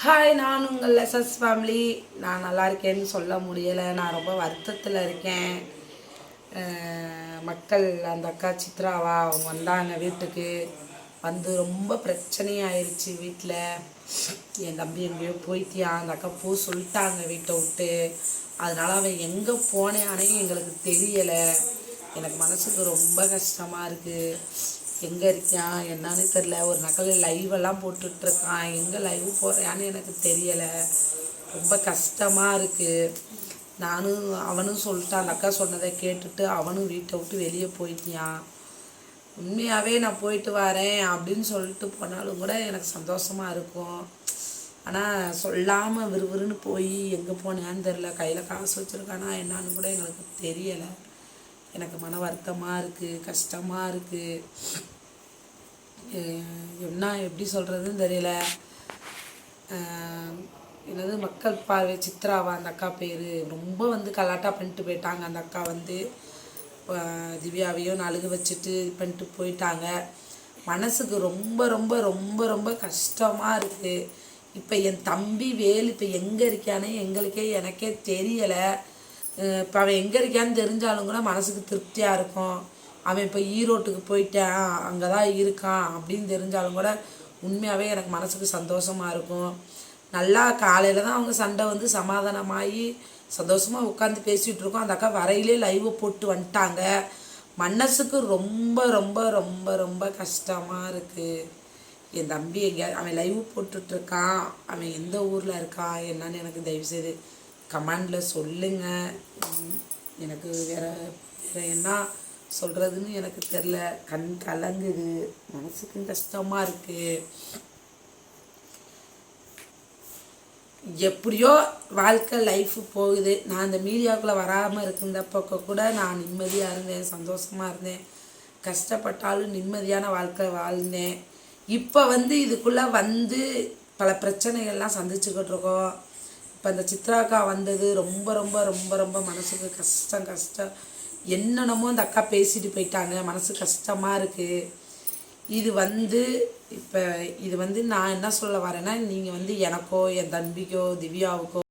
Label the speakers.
Speaker 1: Hi நான் உங்கள் SS family நான் நல்லா இருக்கேன்னு சொல்ல முடியலை. நான் ரொம்ப வருத்தத்தில் இருக்கேன். மக்கள் அந்த அக்கா சித்ராவா அவங்க வந்தாங்க வீட்டுக்கு. வந்து ரொம்ப பிரச்சனையாயிருச்சு வீட்டில் என் தம்பி எங்கேயோ போய்த்தியா அந்த அக்கா போ சொல்லிட்டாங்க வீட்டை விட்டு. அதனால அவன் எங்கே போனேன்னே எங்களுக்கு தெரியலை. எனக்கு மனசுக்கு ரொம்ப கஷ்டமாக இருக்குது எங்கே இருக்கான் என்னன்னு தெரில ஒரு நக்கல் லைவெல்லாம் போட்டுட்ருக்கான். எங்கே லைவ் போகிறான்னு எனக்கு தெரியலை. ரொம்ப கஷ்டமாக இருக்குது நானும் அவனும் சொல்லிட்டான். அந்த அக்கா சொன்னதை கேட்டுட்டு அவனும் வீட்டை விட்டு வெளியே போயிட்டியான் உண்மையாகவே நான் போயிட்டு வரேன் அப்படின்னு சொல்லிட்டு போனாலும் கூட எனக்கு சந்தோஷமாக இருக்கும். ஆனால் சொல்லாமல் விறுவிறுன்னு போய் எங்கே போனேன்னு தெரில கையில் காசு வச்சுருக்கானா என்னான்னு கூட எங்களுக்கு தெரியலை. எனக்கு மன வருத்தமாக இருக்குது கஷ்டமாக இருக்குது என்ன எப்படி சொல்கிறதுன்னு தெரியல. என்னது மக்கள் பார்வை சித்ராவா அந்த அக்கா பேர். ரொம்ப வந்து கலாட்டா பண்ணிட்டு போயிட்டாங்க. அந்த அக்கா வந்து திவ்யாவையும் நழுகு வச்சுட்டு இது பண்ணிட்டு போயிட்டாங்க. மனசுக்கு ரொம்ப ரொம்ப ரொம்ப ரொம்ப கஷ்டமாக இருக்குது இப்போ என் தம்பி வேல் இப்போ எங்கே இருக்கானே எங்களுக்கே எனக்கே தெரியலை. இப்போ அவன் எங்கே இருக்கான்னு தெரிஞ்சாலும் கூட மனசுக்கு திருப்தியாக இருக்கும். அவன் இப்போ ஈரோட்டுக்கு போயிட்டான் அங்கே தான் இருக்கான் அப்படின்னு தெரிஞ்சாலும் கூட உண்மையாகவே எனக்கு மனசுக்கு சந்தோஷமாக இருக்கும். நல்லா காலையில் தான் அவங்க சண்டை வந்து சமாதானமாகி சந்தோஷமாக உட்காந்து பேசிகிட்டு இருக்கோம். அந்த அக்கா வரையிலே லைவை போட்டு வந்துட்டாங்க. மனசுக்கு ரொம்ப ரொம்ப ரொம்ப ரொம்ப கஷ்டமாக இருக்குது என் தம்பி எங்கே அவன் லைவ் போட்டுட்ருக்கான் அவன் எந்த ஊரில் இருக்கான்? என்னன்னு எனக்கு தயவுசெய்து கமெண்டில் சொல்லுங்கள் எனக்கு வேறு வேறு என்ன சொல்கிறதுன்னு எனக்கு தெரில கண் கலங்குது. மனசுக்கும் கஷ்டமாக இருக்குது எப்படியோ வாழ்க்கை லைஃப் போகுது. நான் அந்த மீடியாவுக்குள்ளே வராமல் இருக்கிற பக்கம் கூட நான் நிம்மதியாக இருந்தேன் சந்தோஷமாக இருந்தேன். கஷ்டப்பட்டாலும் நிம்மதியான வாழ்க்கை வாழ்ந்தேன். இப்போ வந்து இதுக்குள்ளே வந்து பல பிரச்சனைகள்லாம் சந்திச்சுக்கிட்டு இருக்கோம். இப்போ இந்த சித்ராக்கா வந்தது ரொம்ப ரொம்ப ரொம்ப ரொம்ப மனசுக்கு கஷ்டம் கஷ்டம். என்னென்னமோ அந்த அக்கா பேசிட்டு போயிட்டாங்க. மனசு கஷ்டமாக இருக்குது இது வந்து இப்போ இது வந்து நான் என்ன சொல்ல வரேன்னா நீங்கள் வந்து எனக்கோ என் தம்பிக்கோ திவ்யாவுக்கோ